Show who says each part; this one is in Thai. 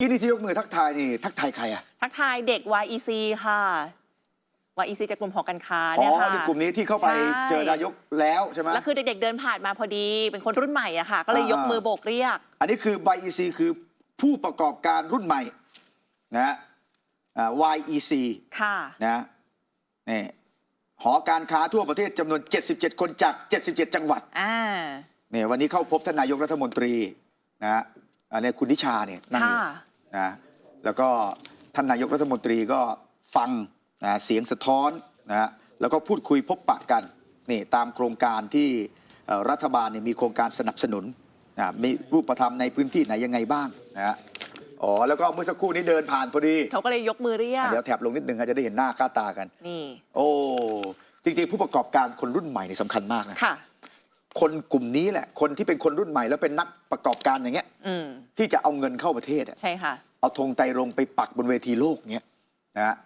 Speaker 1: ที่นี่ที่ยกมือทักทายนี่ทักทายใครอะ
Speaker 2: ทักทายเด็ก YEC ค่ะ YEC จากกลุ่มหอการค้า
Speaker 1: อ๋
Speaker 2: เนี่ย
Speaker 1: อ
Speaker 2: ค่ะ
Speaker 1: ในกลุ่มนี้ที่เข้าไป
Speaker 2: ใช่
Speaker 1: เจอนายกแล้วใช่ไหม
Speaker 2: แล้วคือเด็กๆเดินผ่านมาพอดี เป็นคนรุ่นใหม่อะค่ะ ก็เลยยก
Speaker 1: อ่ามื
Speaker 2: มือโบกเรียก
Speaker 1: อันนี้คือ YEC คือผู้ประกอบการรุ่นใหม่นะฮะอ่า YEC
Speaker 2: ค่ะ
Speaker 1: นะนี่หอการค้าทั่วประเทศจำนวน 77 คนจาก 77 จังหวัด
Speaker 2: อ่า
Speaker 1: เนี่ยวันนี้เข้าพบท่านนายกรัฐมนตรีนะฮะอันนี้คุณนิชาเนี่ยนั่งอยู่
Speaker 2: ค่ะ
Speaker 1: นะแล้วก็ท่านนายกรัฐมนตรีก็ฟังนะเสียงสะท้อนนะฮะแล้วก็พูดคุยพบปะกันนี่ตามโครงการที่เอ่อรัฐบาลเนี่ยมีโครงการสนับสนุนนะมีรูปธรรมในพื้นที่ไหนยังไงบ้างนะฮะอ๋อแล้วก็เมื่อสักครู่นี้เดินผ่านพอดี
Speaker 2: เขาก็เลยยกมือเรียก
Speaker 1: เดี๋ยวแถบลงนิดนึงครับจะได้เห็นหน้าค่าตากัน
Speaker 2: นี่
Speaker 1: โอ้จริงๆผู้ประกอบการคนรุ่นใหม่นี่สำคัญมากนะ
Speaker 2: ค่ะ
Speaker 1: คนกลุ่มนี้แหละ คนที่เป็นคนรุ่นใหม่แล้วเป็นนักประกอบการอย่างเงี้ย
Speaker 2: อืม
Speaker 1: ที่จะเอาเงินเข้าประเทศอะ
Speaker 2: ใช่ค่ะ
Speaker 1: เอาธงไตรรงไปปักบนเวทีโลกเงี้ยนะฮะ